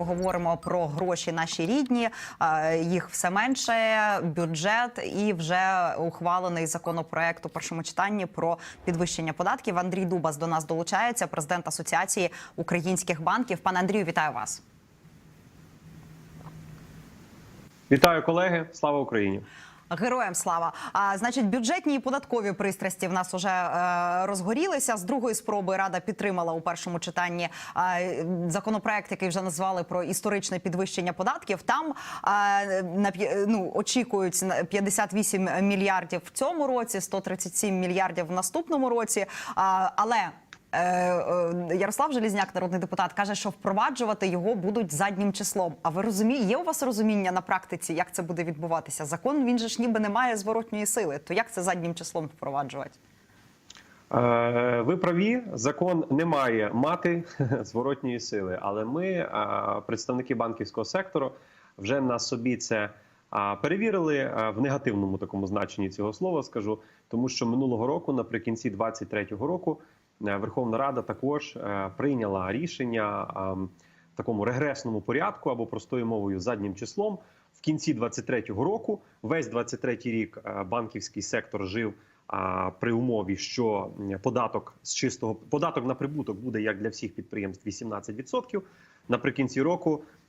Поговоримо про гроші наші рідні. Їх все менше. Бюджет і вже ухвалений законопроект у першому читанні про підвищення податків. Андрій Дубас до нас долучається, президент Асоціації українських банків. Пане Андрію, вітаю вас. Вітаю колеги! Слава Україні! Героям слава. А значить, бюджетні і податкові пристрасті в нас вже е, розгорілися. З другої спроби рада підтримала у першому читанні е, законопроект, який вже назвали про історичне підвищення податків. Там е, на ну, очікують на 58 мільярдів в цьому році, 137 мільярдів в наступному році. Але Е, е, Ярослав Желізняк, народний депутат, каже, що впроваджувати його будуть заднім числом. А ви розумієте, є у вас розуміння на практиці, як це буде відбуватися? Закон він же ж ніби не має зворотньої сили. То як це заднім числом впроваджувати? Е, Ви праві, закон не має мати зворотньої сили, але ми, е, представники банківського сектору, вже на собі це перевірили е, в негативному такому значенні цього слова. Скажу, тому що минулого року, наприкінці 23-го року, е, Верховна Рада також е, прийняла рішення в такому регресному порядку або простою мовою заднім числом. В кінці 23-го року весь 23-й рік е, банківський сектор жив при умові, що податок з чистого податок на прибуток буде як для всіх підприємств 18%. Наприкінці року е,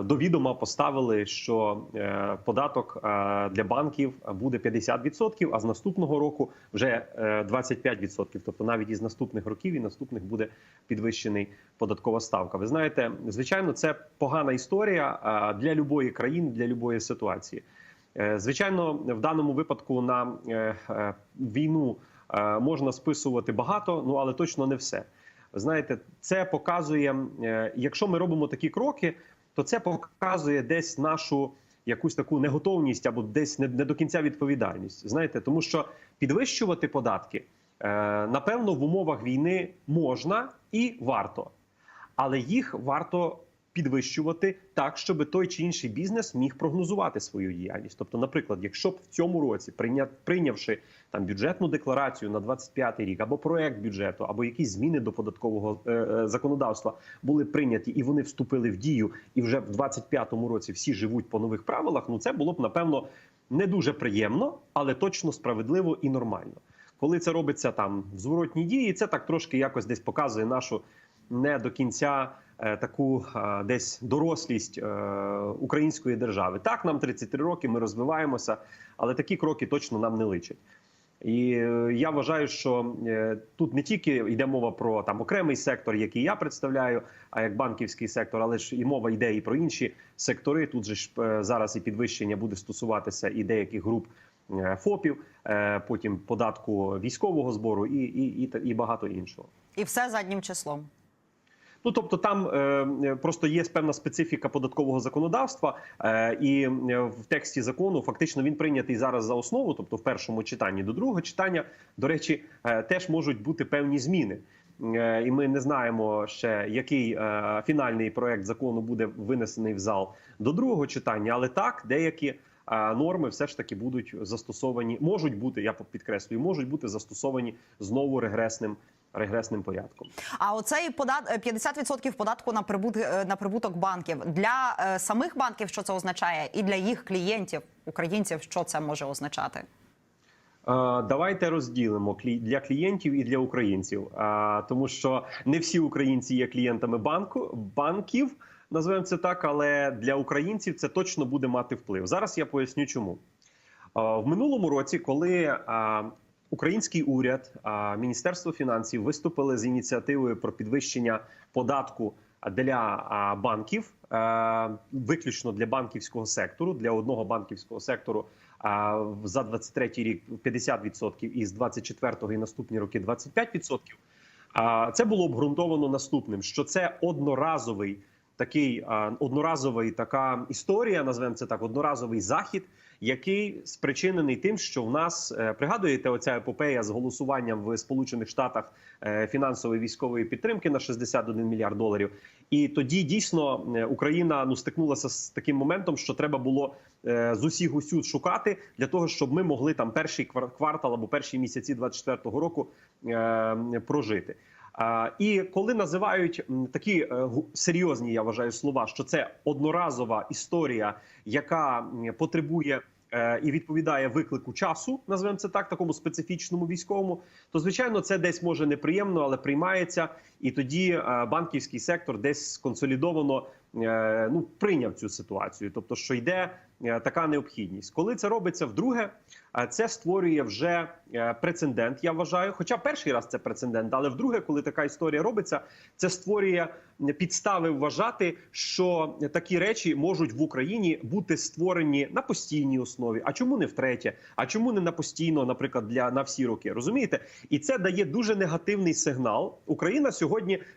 до відома поставили, що е, податок е, для банків буде 50%, а з наступного року вже е, 25%. Тобто навіть із наступних років і наступних буде підвищений податкова ставка. Ви знаєте, звичайно, це погана історія е, для любої країни, для любої ситуації. Е, Звичайно, в даному випадку на е, е, війну е, можна списувати багато, ну але точно не все. Знаєте, це показує, е, якщо ми робимо такі кроки, то це показує десь нашу якусь таку неготовність або десь не, не до кінця відповідальність. Знаєте, тому що підвищувати податки, е, напевно, в умовах війни можна і варто, але їх варто підвищувати так, щоб той чи інший бізнес міг прогнозувати свою діяльність. Тобто, наприклад, якщо б в цьому році прийня- прийнявши там бюджетну декларацію на 25 рік, або проект бюджету, або якісь зміни до податкового е, е, законодавства були прийняті і вони вступили в дію, і вже в 25-му році всі живуть по нових правилах. Ну це було б напевно не дуже приємно, але точно справедливо і нормально. Коли це робиться там в зворотній дії, це так трошки якось десь показує нашу не до кінця таку е, десь дорослість е, української держави. Так, нам 33 роки, ми розвиваємося, але такі кроки точно нам не личать. І е, я вважаю, що е, тут не тільки йде мова про там окремий сектор, який я представляю, а як банківський сектор, але ж і мова йде і про інші сектори. Тут же ж е, зараз і підвищення буде стосуватися і деяких груп е, ФОПів, е, потім податку військового збору і, і, і, і багато іншого. І все заднім числом. Ну тобто, там е, просто є певна специфіка податкового законодавства, е, і е, в тексті закону фактично він прийнятий зараз за основу, тобто в першому читанні до другого читання, до речі, е, теж можуть бути певні зміни. Е, І ми не знаємо ще, який е, фінальний проект закону буде винесений в зал до другого читання, але так деякі е, норми все ж таки будуть застосовані, можуть бути, я підкреслюю, можуть бути застосовані знову регресним регресним порядком. А оцей подат... е, 50% податку на прибуток, на прибуток банків для е, самих банків, що це означає, і для їх клієнтів, українців, що це може означати? Е, Давайте розділимо для клієнтів і для українців, Е, тому що не всі українці є клієнтами банку банків, називаємо це так, але для українців це точно буде мати вплив. Зараз я поясню, чому Е, в минулому році, коли е, український уряд, міністерство фінансів виступили з ініціативою про підвищення податку для банків, е, виключно для банківського сектору, для одного банківського сектору. За 23 рік 50% і з 24-го і наступні роки 25%. А це було обґрунтовано наступним: що це одноразовий такий одноразовий така історія, назвемо це так, одноразовий захід, який спричинений тим, що в нас е, пригадуєте оця епопея з голосуванням в Сполучених Штатах е, фінансової військової підтримки на 61 мільярд доларів. І тоді дійсно е, Україна ну стикнулася з таким моментом, що треба було з усіх усюд шукати для того, щоб ми могли там перший квар- квартал або перші місяці 24-го року прожити. І коли називають такі е, серйозні, я вважаю, слова, що це одноразова історія, яка потребує е, і відповідає виклику часу, називаємо це так, такому специфічному військовому, то звичайно це десь може неприємно, але приймається. І тоді е, банківський сектор десь сконсолідовано е, ну прийняв цю ситуацію, тобто, що йде е, така необхідність, коли це робиться вдруге, це створює вже прецедент. Я вважаю. Хоча перший раз це прецедент, але вдруге, коли така історія робиться, це створює підстави вважати, що такі речі можуть в Україні бути створені на постійній основі. А чому не втретє? А чому не на постійно, наприклад, для на всі роки? Розумієте? І це дає дуже негативний сигнал. Україна сьогодні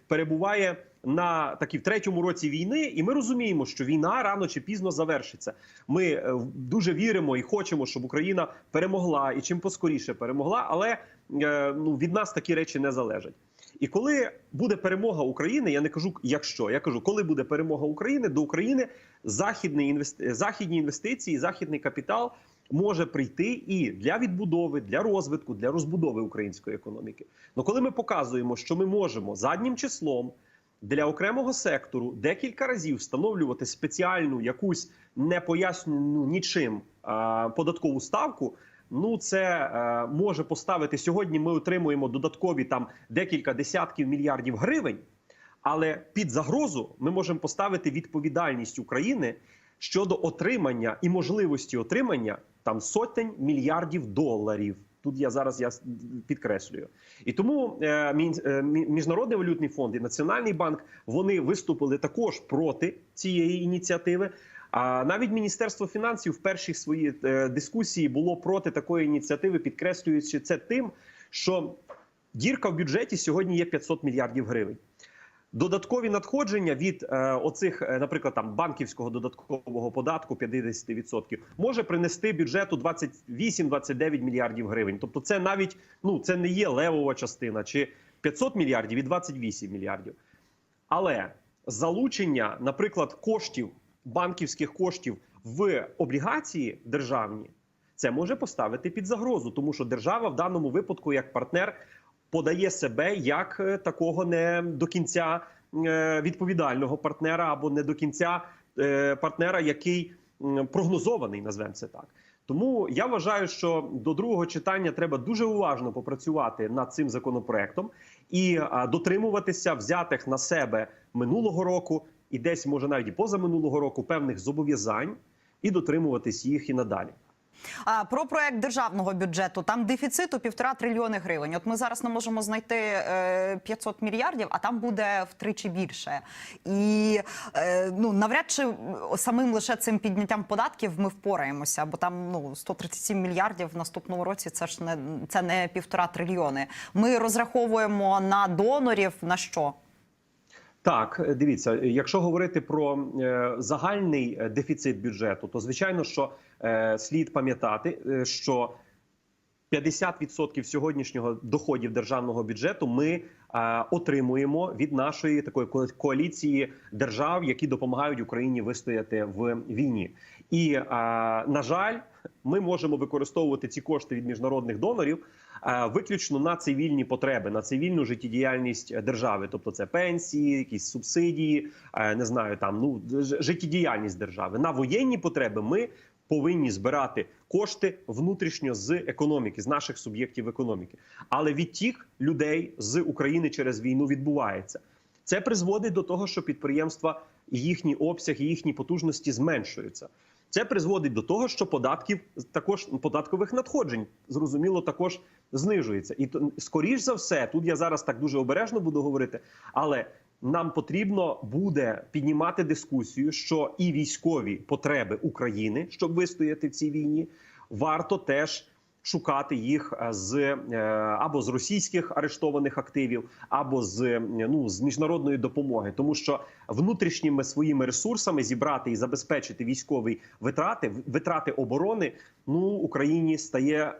перебуває на такі в третьому році війни, і ми розуміємо, що війна рано чи пізно завершиться. Ми е, дуже віримо і хочемо, щоб Україна перемогла і чим поскоріше перемогла, але е, ну від нас такі речі не залежать. І коли буде перемога України, я не кажу, якщо я кажу, коли буде перемога України, до України західні інвести... західні інвестиції, західний капітал може прийти і для відбудови, для розвитку, для розбудови української економіки. Ну коли ми показуємо, що ми можемо заднім числом для окремого сектору декілька разів встановлювати спеціальну якусь непояснену нічим податкову ставку. Ну, це е, може поставити сьогодні. Ми отримуємо додаткові там декілька десятків мільярдів гривень, але під загрозу ми можемо поставити відповідальність України щодо отримання і можливості отримання там сотень мільярдів доларів. Тут я зараз я підкреслюю, і тому е, е, мі- міжнародний валютний фонд і національний банк вони виступили також проти цієї ініціативи. А навіть міністерство фінансів в першій своїй е, дискусії було проти такої ініціативи, підкреслюючи це тим, що дірка в бюджеті сьогодні є 500 мільярдів гривень. Додаткові надходження від е, оцих, е, наприклад, там банківського додаткового податку 50% може принести бюджету 28-29 мільярдів гривень. Тобто, це навіть ну це не є левова частина, чи 500 мільярдів і 28 мільярдів. Але залучення, наприклад, коштів банківських коштів в облігації державні, це може поставити під загрозу, тому що держава в даному випадку, як партнер, подає себе як е, такого не до кінця е, відповідального партнера або не до кінця е, партнера, який прогнозований, назвемо це так. Тому я вважаю, що до другого читання треба дуже уважно попрацювати над цим законопроектом і дотримуватися взятих на себе минулого року і десь може навіть і позаминулого року певних зобов'язань і дотримуватись їх і надалі. Про проект державного бюджету там дефіциту півтора трильйони гривень. От ми зараз не можемо знайти е, 500 мільярдів, а там буде втричі більше. І е, ну навряд чи самим лише цим підняттям податків ми впораємося, бо там ну 137 мільярдів в наступному році. Це ж не це не півтора трильйони. Ми розраховуємо на донорів на що? Так, е, дивіться, якщо говорити про е, загальний е, дефіцит бюджету, то звичайно, що е, слід пам'ятати, е, що 50% сьогоднішнього доходів державного бюджету ми е, отримуємо від нашої такої ко- коаліції держав, які допомагають Україні вистояти в війні. І е, на жаль, ми можемо використовувати ці кошти від міжнародних донорів е, виключно на цивільні потреби, на цивільну життєдіяльність держави, тобто це пенсії, якісь субсидії, не знаю, там ну життєдіяльність держави. На воєнні потреби ми повинні збирати кошти внутрішньо з економіки, з наших суб'єктів економіки. Але відтік людей з України через війну відбувається. Це призводить до того, що підприємства і їхні обсяги, їхні потужності зменшуються. Це призводить до того, що податків також податкових надходжень зрозуміло також знижується. І скоріш за все, тут я зараз так дуже обережно буду говорити, але нам потрібно буде піднімати дискусію, що і військові потреби України, щоб вистояти в цій війні, варто теж шукати їх е, з е, або з російських арештованих активів, або з е, ну з міжнародної допомоги, тому що внутрішніми своїми ресурсами зібрати і забезпечити військові витрати, витрати оборони, ну Україні стає.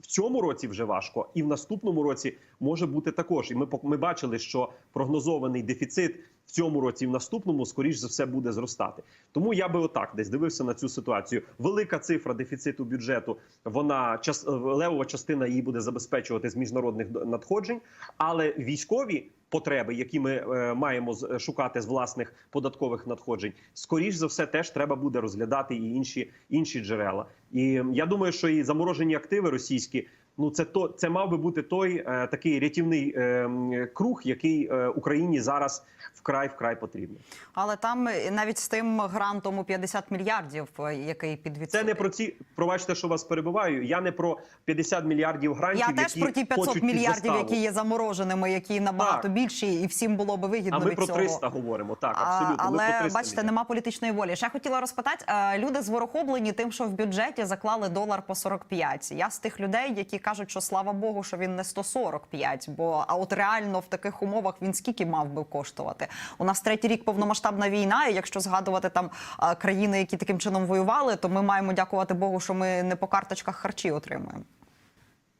В цьому році вже важко, і в наступному році може бути також. І ми ми бачили, що прогнозований дефіцит в цьому році, і в наступному, скоріш за все, буде зростати. Тому я би отак десь дивився на цю ситуацію. Велика цифра дефіциту бюджету. Вона час левова частина її буде забезпечувати з міжнародних надходжень, але військові потреби, які ми е, маємо з- шукати з власних податкових надходжень, скоріш за все, теж треба буде розглядати і інші інші джерела. І я думаю, що і заморожені активи російські. Ну, це то це мав би бути той е, такий рятівний е, круг, який е, Україні зараз вкрай вкрай потрібний. Але там навіть з тим грантом у 50 мільярдів, який під Це не про ці пробачте, що вас перебиваю. Я не про 50 мільярдів грантів. Я теж які про ті 500 мільярдів, які є замороженими, які набагато Так. більші, і всім було би вигідно А ми від про цього. говоримо. Так, А, абсолютно. ми але про 300 бачите, мільярдів. нема політичної волі. Ще хотіла розпитати. Люди зворохоблені тим, що в бюджеті заклали долар по 45. Я з тих людей, які кажуть, що слава Богу, що він не 145, бо а от реально в таких умовах він скільки мав би коштувати. У нас третій рік повномасштабна війна. І якщо згадувати там країни, які таким чином воювали, то ми маємо дякувати Богу, що ми не по карточках харчі отримуємо.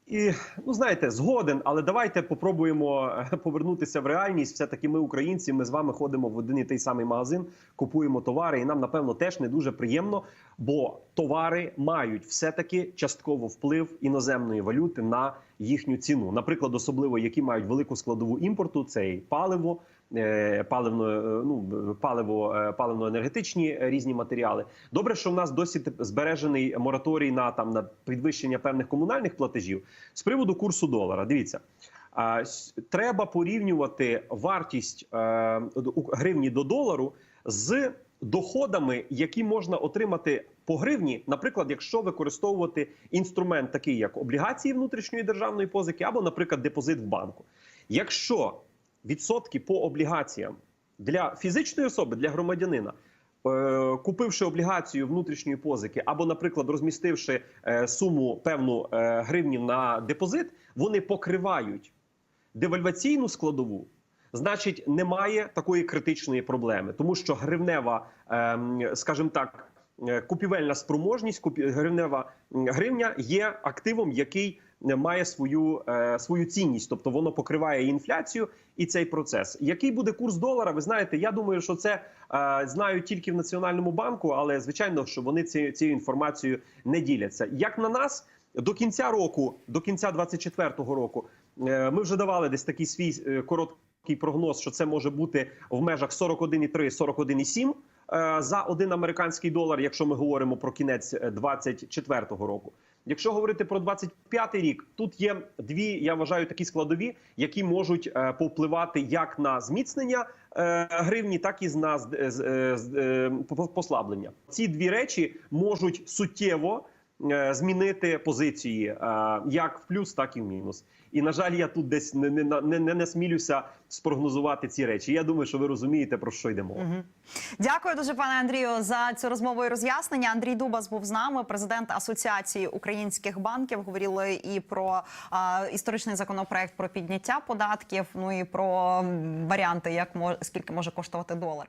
І ну знаєте, згоден, але давайте попробуємо е, повернутися в реальність. Все таки ми українці. Ми з вами ходимо в один і той самий магазин, купуємо товари, і нам напевно теж не дуже приємно, бо товари мають все таки частково вплив іноземної валюти на їхню ціну. Наприклад, особливо які мають велику складову імпорту, це і паливо. Е, Паливно, е, ну паливо, е, паливно-енергетичні різні матеріали. Добре, що в нас досі збережений мораторій на там на підвищення певних комунальних платежів з приводу курсу долара. Дивіться, треба порівнювати вартість гривні до долару з доходами, які можна отримати по гривні, наприклад, якщо використовувати інструмент, такий як облігації внутрішньої державної позики, або, наприклад, депозит в банку. Якщо відсотки по облігаціям для фізичної особи, для громадянина. е, Купивши облігацію внутрішньої позики, або, наприклад, розмістивши е, суму певну е, гривнів на депозит, вони покривають девальваційну складову. Значить, немає такої критичної проблеми, тому що гривнева, ем, скажімо так, купівельна спроможність, гривнева гривня є активом, який має свою, е, свою цінність, тобто воно покриває інфляцію і цей процес. Який буде курс долара? Ви знаєте, я думаю, що це е, знають тільки в Національному банку, але звичайно, що вони ці, цією інформацією не діляться. Як на нас, до кінця року, до кінця 24-го року, е, ми вже давали десь такий свій короткий прогноз, що це може бути в межах 41,3-41,7 е, за один американський долар, якщо ми говоримо про кінець 24-го року. Якщо говорити про 25-й рік, тут є дві, я вважаю, такі складові, які можуть е, повпливати як на зміцнення е, гривні, так і на з- е, послаблення. Ці дві речі можуть суттєво змінити позиції як в плюс, так і в мінус. І на жаль, я тут десь не, не, не, не насмілюся спрогнозувати ці речі. Я думаю, що ви розумієте про що йде мова. Дякую дуже, пане Андрію, за цю розмову і роз'яснення. Андрій Дубас був з нами, президент Асоціації українських банків. Говорили і про а, історичний законопроект про підняття податків. Ну і про варіанти, як мож, скільки може коштувати долар.